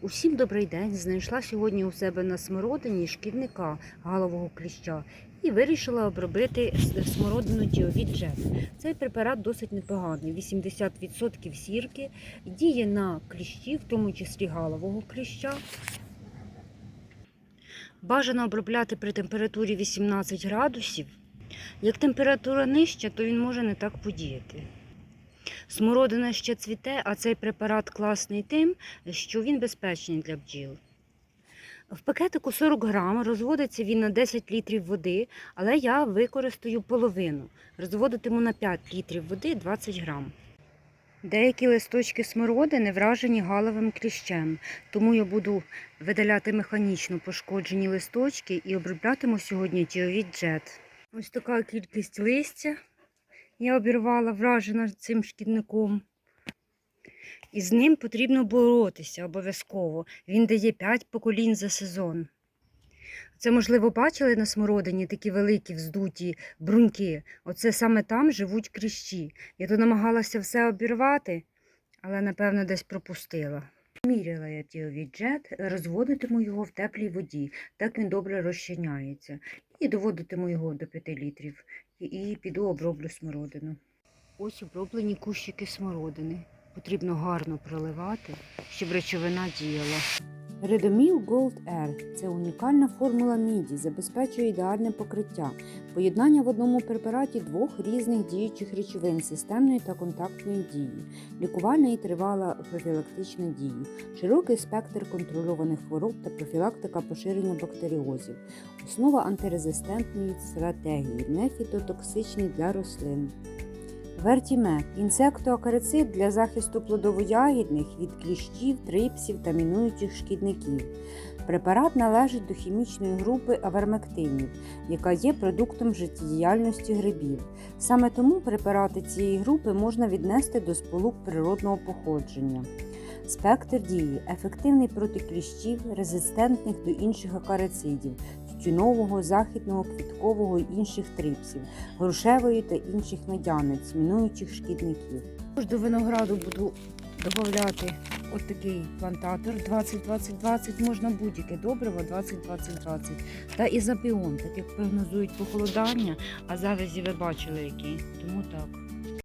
Усім добрий день. Знайшла сьогодні у себе на смородині шкідника галового кліща і вирішила обробити смородину Діовід Джет. Цей препарат досить непоганий. 80% сірки діє на кліщі, в тому числі галового кліща. Бажано обробляти при температурі 18 градусів. Як температура нижча, то він може не так подіяти. Смородина ще цвіте, а цей препарат класний тим, що він безпечний для бджіл. В пакетику 40 грам, розводиться він на 10 літрів води, але я використаю половину. Розводитиму на 5 літрів води 20 грам. Деякі листочки смородини вражені галовим кліщем, тому я буду видаляти механічно пошкоджені листочки і оброблятиму сьогодні тіовід джет. Ось така кількість листя я обірвала, вражена цим шкідником. І з ним потрібно боротися обов'язково. Він дає 5 поколінь за сезон. Це, можливо, бачили на смородині такі великі вздуті бруньки. Оце саме там живуть кліщі. Я то намагалася все обірвати, але, напевно, десь пропустила. Міряла я тіовіджет, розводитиму його в теплій воді, так він добре розчиняється. І доводитиму його до 5 літрів. І піду оброблю смородину. Ось оброблені кущики смородини. Потрібно гарно проливати, щоб речовина діяла. Редоміл Gold Air – це унікальна формула міді, забезпечує ідеальне покриття, поєднання в одному препараті двох різних діючих речовин системної та контактної дії, лікувальна і тривала профілактична дії, широкий спектр контрольованих хвороб та профілактика поширення бактеріозів, основа антирезистентної стратегії, нефітотоксичний для рослин. Вертімек інсектоакарицид для захисту плодово-ягідних від кліщів, трипсів та мінуючих шкідників. Препарат належить до хімічної групи авермектинів, яка є продуктом життєдіяльності грибів. Саме тому препарати цієї групи можна віднести до сполук природного походження. Спектр дії ефективний проти кліщів, резистентних до інших акарицидів, тютюнового, західного, квіткового і інших трипсів, грушевої та інших медяниць, мінуючих шкідників. Також до винограду буду додати от такий плантатор 20-20-20, можна будь-яке добриво 20-20-20. Та ізобіон, так як прогнозують похолодання, а завязі ви бачили які. Тому так.